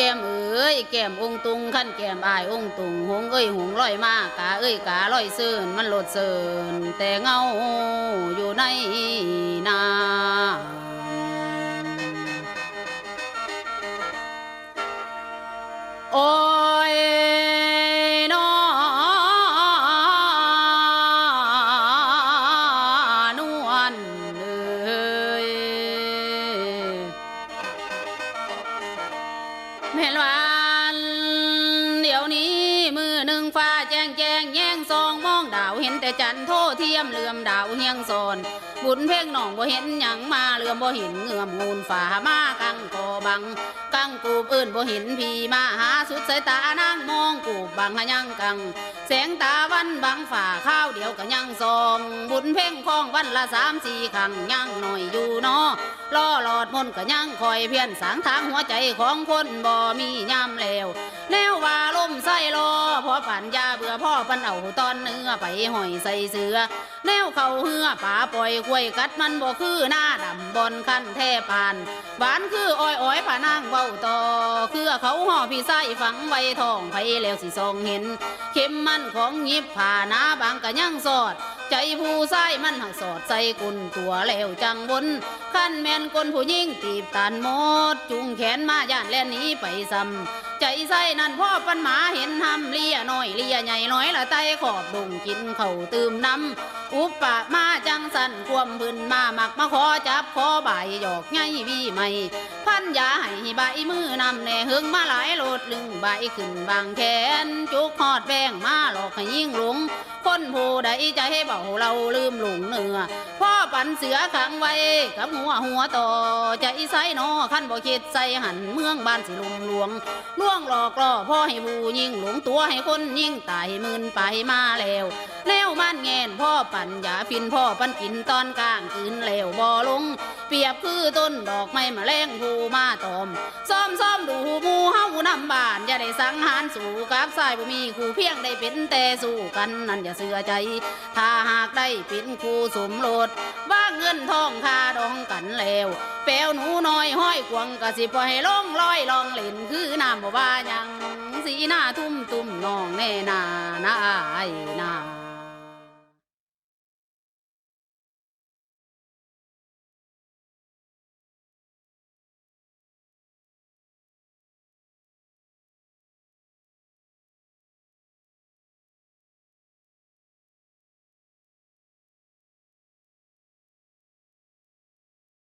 แก้มเอ้ยแก้มองตุงขั้นแก้มอายองตุงหงเอ้ยหงลอยมากาเอ้ยกาลอยเซินมันโลดเซินแต่เงาอยู่ในนาโอ้ แต่จันโทเทียมเลื่อมดาวเฮียงซอนบุญเพ่งหนองบ่เห็นหยังมาเลื่อมบ่เห็นเงื่อมงูนฝ่ามากังกอบังกังกูบอื่นบ่เห็นพี่มาหาสุดสายตานางมองกูบังหยังกังแสงตาวันบังฝ่าข้าวเดียวก็ยังซอง บุญเพ่งคล้องวันละสามสี่ครั้งยังหน่อยอยู่นอล่อหลอดมนต์ก็ยังคอยเพียนสางทางหัวใจของคนบ่มียามแล้วแนวว่าลมใส่รอพอ ปันยาเบื่อพ่อปันเอาตอนเนื้อไปห้อยใส่เสือ แนวเขาเหือป่าปล่อยควยกัดมันบ่คือหน้าดำบอนขั้นแท่ปานหวานคืออ้อยอ้อยผานางเบ้าต่อคือเขาห่อพี่ไส้ฝังไว้ทองไผแล้วสิทรงเห็น เข็มมันของยิบผ่านาบางกะยังสอด ใจผู้ไส้มันหักสอดใส่กุนตัวแล้วจังบนขั้นแม่นคนผู้ยิ่งตีบตันหมด จุงแขนมาย่านแล่นหนี้ไปซ้ำใจใส่นั่นพ่อปันหมาเห็นทำเลียน้อยเลียใหญ่น้อยละไตขอบดุงกินเข่าตื่มน้ำอุปปะมาจังันควมพื้นมาหมักมาขอจับขอใบหยอกไงวีใหม่ พันยาให้ใบมือนำแน่หึงมาหลายโลดลึงใบขึ้นบางแขน จุกหอดแบงมาหลอกให้ยิ่งหลง คนผู้ใดใจให้เบาเราลืมหลงเนื้อพ่อปันเสือขังไว้กับหัวหัวต่อใจใส่นอขั้นบ่คิดใส่หันเมืองบ้านสิลุมหลวงล่วงหลอกล่อพ่อให้บูยิ่งหลงตัวให้คนยิ่งตายมื่นไปมาแล้ว แล้วมันแงนพ่อปัญญาฟินพ่อปันกินตอนกลางคืนแล้วบ่ลง เปรียบคือต้นดอกไม้มาแรงผูมาตอม ซ้อมซ้อมดูหมูเฮานำบ้าน อย่าได้สังหารสู่กับสายบ่มีคู่เพียงได้เป็นแต่สู้กันนั่นอย่าเสือใจ ถ้าหากได้เป็นคู่สมรสว่าเงินทองคาดองกันแล้วแปลวหนูน้อยห้อยกวงกะสิปล่อยให้ลงลอยลองเล่นคือน้ำบ่ว่ายังสีหน้าทุ่มตุ่มน้องแน่นานาอานา